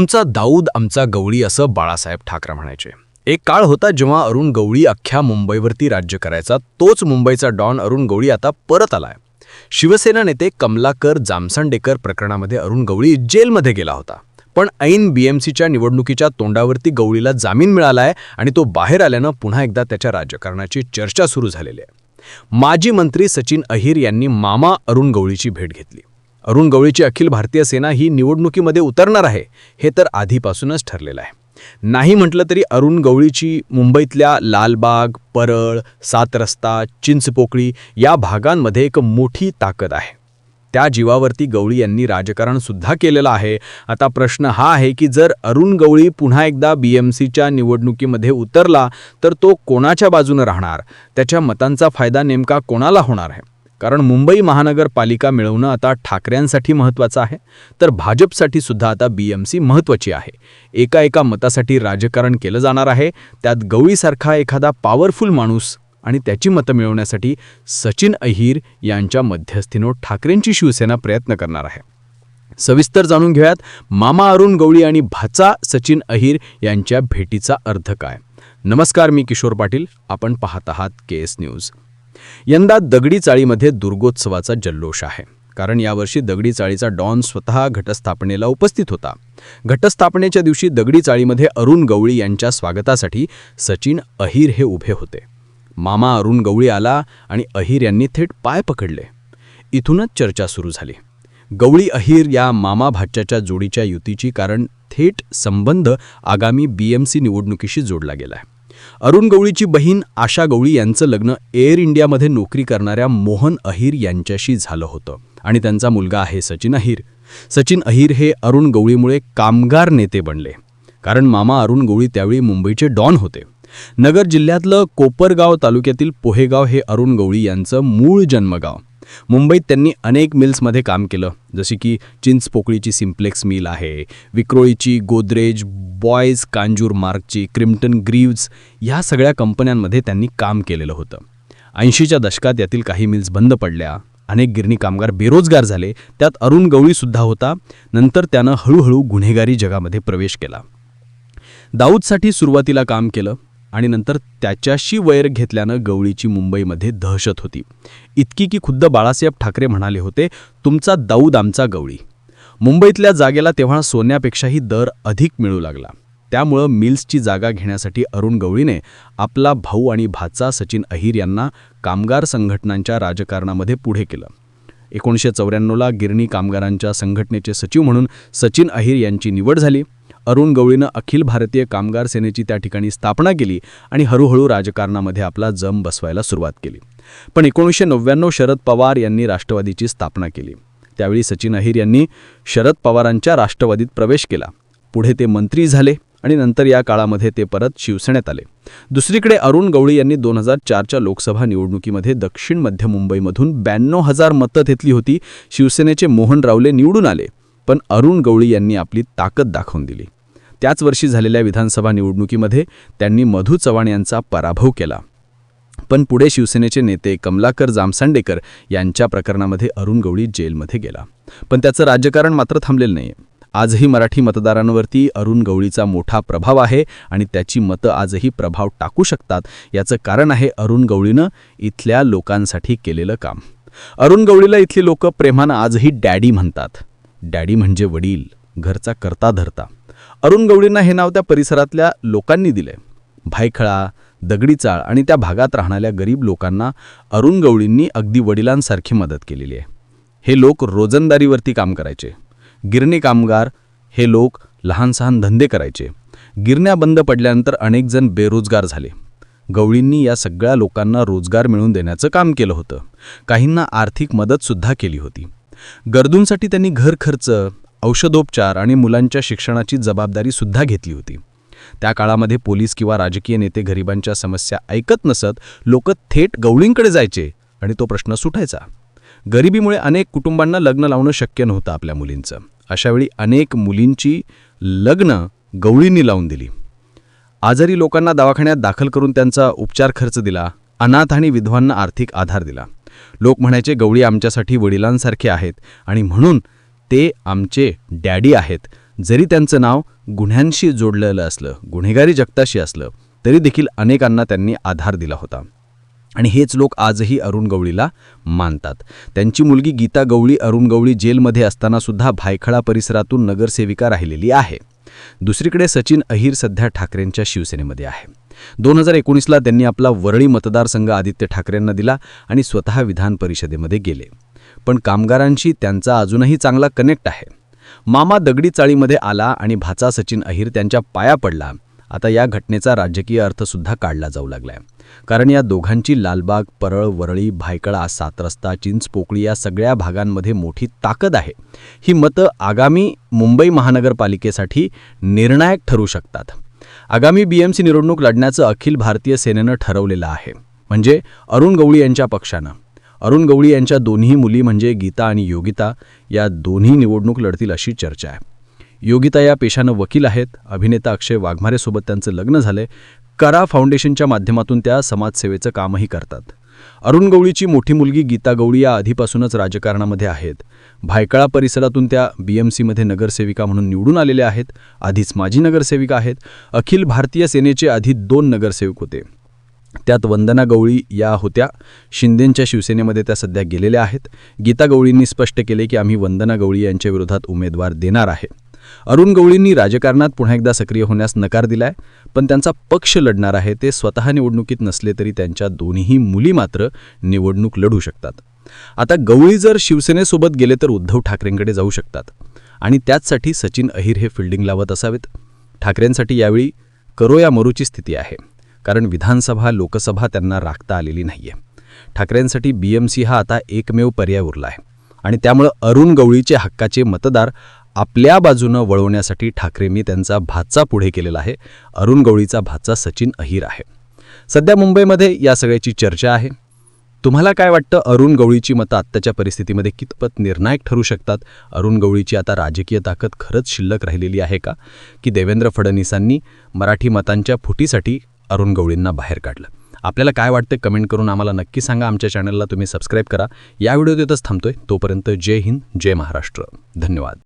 तुमचा दाऊद आमचा गवळी असं बाळासाहेब ठाकरे म्हणायचे. एक काळ होता जेव्हा अरुण गवळी अख्ख्या मुंबईवरती राज्य करायचा. तोच मुंबईचा डॉन अरुण गवळी आता परत आलाय. शिवसेना नेते कमलाकर जामसंडेकर प्रकरणामध्ये अरुण गवळी जेलमध्ये गेला होता. पण ऐन बीएमसीच्या निवडणुकीच्या तोंडावरती गवळीला जामीन मिळालाय आणि तो बाहेर आल्यानं पुन्हा एकदा त्याच्या राजकारणाची चर्चा सुरू झालेली आहे. माजी मंत्री सचिन अहिर यांनी मामा अरुण गवळीची भेट घेतली. अरुण गवळीची अखिल भारतीय सेना ही निवडणुकीमध्ये उतरणार आहे हे तर आधीपासूनच ठरलेलं आहे. नाही म्हटलं तरी अरुण गवळीची मुंबईतल्या लालबाग परळ सात रस्ता चिंचपोकळी या भागांमध्ये एक मोठी ताकद आहे. त्या जीवावरती गवळी यांनी राजकारणसुद्धा केलेलं आहे. आता प्रश्न हा आहे की जर अरुण गवळी पुन्हा एकदा बी एम सीच्या निवडणुकीमध्ये उतरला तर तो कोणाच्या बाजूनं राहणार? त्याच्या मतांचा फायदा नेमका कोणाला होणार आहे? कारण मुंबई महानगरपालिका मिळवणं आता ठाकऱ्यांसाठी महत्त्वाचं आहे तर भाजपसाठी सुद्धा आता बी एम सी महत्त्वाची आहे. एका एका मतासाठी राजकारण केलं जाणार आहे त्यात गवळीसारखा एखादा पॉवरफुल माणूस आणि त्याची मतं मिळवण्यासाठी सचिन अहिर यांच्या मध्यस्थीनं ठाकरेंची शिवसेना प्रयत्न करणार आहे. सविस्तर जाणून घेऊयात मामा अरुण गवळी आणि भाचा सचिन अहिर यांच्या भेटीचा अर्थ काय? नमस्कार मी किशोर पाटील. आपण पाहत आहात के एस न्यूज यंदा दगडी चाळीमध्ये दुर्गोत्सवाचा जल्लोष आहे. कारण यावर्षी दगडी चाळीचा डॉन स्वतः घटस्थापनेला उपस्थित होता. घटस्थापनेच्या दिवशी दगडी चाळीमध्ये अरुण गवळी यांच्या स्वागतासाठी सचिन अहिर हे उभे होते. मामा अरुण गवळी आला आणि अहिर यांनी थेट पाय पकडले. इथूनच चर्चा सुरू झाली. गवळी अहिर या मामा भाच्याच्या जोडीच्या युतीची कारण थेट संबंध आगामी बीएमसी निवडणुकीशी जोडला गेलाय. अरुण गवळीची बहीण आशा गवळी यांचं लग्न एअर इंडियामध्ये नोकरी करणाऱ्या मोहन अहिर यांच्याशी झालं होतं. आणि त्यांचा मुलगा आहे सचिन अहिर. सचिन अहिर हे अरुण गवळीमुळे कामगार नेते बनले. कारण मामा अरुण गवळी त्यावेळी मुंबईचे डॉन होते. नगर जिल्ह्यातलं कोपरगाव तालुक्यातील पोहेगाव हे अरुण गवळी यांचं मूळ जन्मगाव. मुंबईत त्यांनी अनेक मिल्समध्ये काम केलं जसे की चिंचपोकळीची सिम्प्लेक्स मिल आहे विक्रोळीची गोदरेज बॉयज कांजूर मार्कची क्रिम्टन ग्रीव्ज या सगळ्या कंपन्यांमध्ये त्यांनी काम केलेलं होतं. ऐंशीच्या दशकात यातील काही मिल्स बंद पडल्या अनेक गिरणी कामगार बेरोजगार झाले त्यात अरुण गवळीसुद्धा होता नंतर त्यानं हळूहळू गुन्हेगारी जगामध्ये प्रवेश केला. दाऊदसाठी सुरुवातीला काम केलं आणि नंतर त्याच्याशी वैर घेतल्यानं गवळीची मुंबईमध्ये दहशत होती. इतकी की खुद्द बाळासाहेब ठाकरे म्हणाले होते तुमचा दाऊद आमचा गवळी. मुंबईतल्या जागेला तेव्हा सोन्यापेक्षाही दर अधिक मिळू लागला. त्यामुळं मिल्सची जागा घेण्यासाठी अरुण गवळीने आपला भाऊ आणि भाचा सचिन अहिर यांना कामगार संघटनांच्या राजकारणामध्ये पुढे केलं. एकोणीसशे चौऱ्याण्णवला गिरणी कामगारांच्या संघटनेचे सचिव म्हणून सचिन अहिर यांची निवड झाली. अरुण गवळीनं अखिल भारतीय कामगार सेनेची त्या ठिकाणी स्थापना केली आणि हळूहळू राजकारणामध्ये आपला जम बसवायला सुरुवात केली. पण एकोणीसशे नव्याण्णव शरद पवार यांनी राष्ट्रवादीची स्थापना केली. त्यावेळी सचिन अहिर यांनी शरद पवारांच्या राष्ट्रवादीत प्रवेश केला. पुढे ते मंत्री झाले आणि नंतर या काळामध्ये ते परत शिवसेनेत आले. दुसरीकडे अरुण गवळी यांनी दोन हजार चारच्या लोकसभा निवडणुकीमध्ये दक्षिण मध्य मुंबईमधून ब्याण्णव हजार मतं घेतली होती. शिवसेनेचे मोहन रावले निवडून आले. पण अरुण गवळी यांनी आपली ताकद दाखवून दिली. त्याच वर्षी झालेल्या विधानसभा निवडणुकीमध्ये त्यांनी मधू चव्हाण यांचा पराभव केला. पण पुढे शिवसेनेचे नेते कमलाकर जामसांडेकर यांच्या प्रकरणामध्ये अरुण गवळी जेलमध्ये गेला. पण त्याचं राजकारण मात्र थांबलेलं नाही आजही मराठी मतदारांवरती अरुण गवळीचा मोठा प्रभाव आहे आणि त्याची मतं आजही प्रभाव टाकू शकतात याचं कारण आहे अरुण गवळीनं इथल्या लोकांसाठी केलेलं काम. अरुण गवळीला इथली लोक प्रेमानं आजही डॅडी म्हणतात. डॅडी म्हणजे वडील घरचा करता धरता. अरुण गवळींना हे नाव त्या परिसरातल्या लोकांनी दिले भायखळा दगडी चाळ आणि त्या भागात राहणाऱ्या गरीब लोकांना अरुण गवळींनी अगदी वडिलांसारखी मदत केलेली आहे. हे लोक रोजंदारीवरती काम करायचे. गिरणी कामगार हे लोक लहान सहान धंदे करायचे. गिरण्या बंद पडल्यानंतर अनेकजण बेरोजगार झाले. गवळींनी या सगळ्या लोकांना रोजगार मिळवून देण्याचं काम केलं होतं. काहींना आर्थिक मदतसुद्धा केली होती. गरजूंसाठी त्यांनी घर खर्च औषधोपचार आणि मुलांच्या शिक्षणाची जबाबदारीसुद्धा घेतली होती. त्या काळामध्ये पोलीस किंवा राजकीय नेते गरिबांच्या समस्या ऐकत नसत लोक थेट गवळींकडे जायचे आणि तो प्रश्न सुटायचा. गरिबीमुळे अनेक कुटुंबांना लग्न लावणं शक्य नव्हतं आपल्या मुलींचं. अशावेळी अनेक मुलींची लग्न गवळींनी लावून दिली. आजारी लोकांना दवाखान्यात दाखल करून त्यांचा उपचार खर्च दिला अनाथ आणि विधवांना आर्थिक आधार दिला. लोक म्हणायचे गवळी आमच्यासाठी वडिलांसारखे आहेत आणि म्हणून ते आमचे डॅडी आहेत. जरी त्यांचं नाव गुन्ह्यांशी जोडलेलं असलं गुन्हेगारी जगताशी असलं तरी देखील अनेकांना त्यांनी आधार दिला होता. आणि हेच लोक आजही अरुण गवळीला मानतात. त्यांची मुलगी गीता गवळी अरुण गवळी जेलमध्ये असतानासुद्धा भायखळा परिसरातून नगरसेविका राहिलेली आहे. दुसरीकडे सचिन अहिर सध्या ठाकरेंच्या शिवसेनेमध्ये आहे. दोन हजार एकोणीसला त्यांनी आपला वरळी मतदारसंघ आदित्य ठाकरेंना दिला आणि स्वतः विधान परिषदेमध्ये गेले. पण कामगारांशी त्यांचा अजूनही चांगला कनेक्ट आहे. मामा दगडी चाळीमध्ये आला आणि भाचा सचिन अहिर त्यांच्या पाया पडला. आता या घटनेचा राजकीय अर्थसुद्धा काढला जाऊ लागलाय. कारण या दोघांची लालबाग परळ वरळी भायकळा सातरस्ता चिंचपोकळी या सगळ्या भागांमध्ये मोठी ताकद आहे. ही मतं आगामी मुंबई महानगरपालिकेसाठी निर्णायक ठरू शकतात. आगामी बीएमसी निवडणूक लढण्याचं अखिल भारतीय सेनेनं ठरवलेलं आहे. म्हणजे अरुण गवळी यांच्या पक्षानं. अरुण गवळी यांच्या दोन्ही मुली म्हणजे गीता आणि योगिता या दोन्ही निवडणूक लढतील अशी चर्चा आहे. योगिता या पेशानं वकील आहेत. अभिनेता अक्षय वाघमारेसोबत त्यांचं लग्न झालंय. करा फाउंडेशनच्या माध्यमातून त्या समाजसेवेचं कामही करतात. अरुण गवळीची मोठी मुलगी गीता गवळी या आधीपासूनच राजकारणामध्ये आहेत. भायकळा परिसरातून त्या बी एम सीमध्ये नगरसेविका म्हणून निवडून आलेल्या आहेत. आधीच माजी नगरसेविका आहेत. अखिल भारतीय सेनेचे आधी दोन नगरसेवक होते. त्यात वंदना गवळी या होत्या. शिंदेंच्या शिवसेनेमध्ये त्या सध्या गेलेल्या आहेत. गीता गवळींनी स्पष्ट केले की आम्ही वंदना गवळी यांच्या विरोधात उमेदवार देणार आहे. अरुण गवळींनी राजकारणात पुन्हा एकदा सक्रिय होण्यास नकार दिलाय पण त्यांचा पक्ष लढणार आहे ते स्वतः निवडणुकीत नसले तरी त्यांच्या दोन्ही मुली मात्र निवडणूक लढू शकतात. आता गवळी जर शिवसेनेसोबत गेले तर उद्धव ठाकरेंकडे जाऊ शकतात. आणि त्याचसाठी सचिन अहिर हे फिल्डिंग लावत असावेत. ठाकरेंसाठी यावेळी करो या मरूची स्थिती आहे. कारण विधानसभा लोकसभा त्यांना राखता आलेली नाहीये. ठाकरेंसाठी बीएमसी हा आता एकमेव पर्याय उरला आहे आणि त्यामुळं अरुण गवळीचे हक्काचे मतदार आपल्या बाजूनं वळवण्यासाठी ठाकरेंनी त्यांचा भाचा पुढे केलेला आहे. अरुण गवळीचा भाचा सचिन अहिर आहे. सध्या मुंबईमध्ये या सगळ्याची चर्चा आहे. तुम्हाला काय वाटतं? अरुण गवळीची मतं आत्ताच्या परिस्थितीमध्ये कितपत निर्णायक ठरू शकतात? अरुण गवळीची आता राजकीय ताकद खरंच शिल्लक राहिलेली आहे का? की देवेंद्र फडणवीसांनी मराठी मतांच्या फुटीसाठी अरुण गवळींना बाहेर काढलं. आपल्याला काय वाटतं कमेंट करून आम्हाला नक्की सांगा. आमच्या चॅनलला तुम्ही सबस्क्राईब करा. या व्हिडिओत येतच थांबतोय. तोपर्यंत जय हिंद जय महाराष्ट्र. धन्यवाद.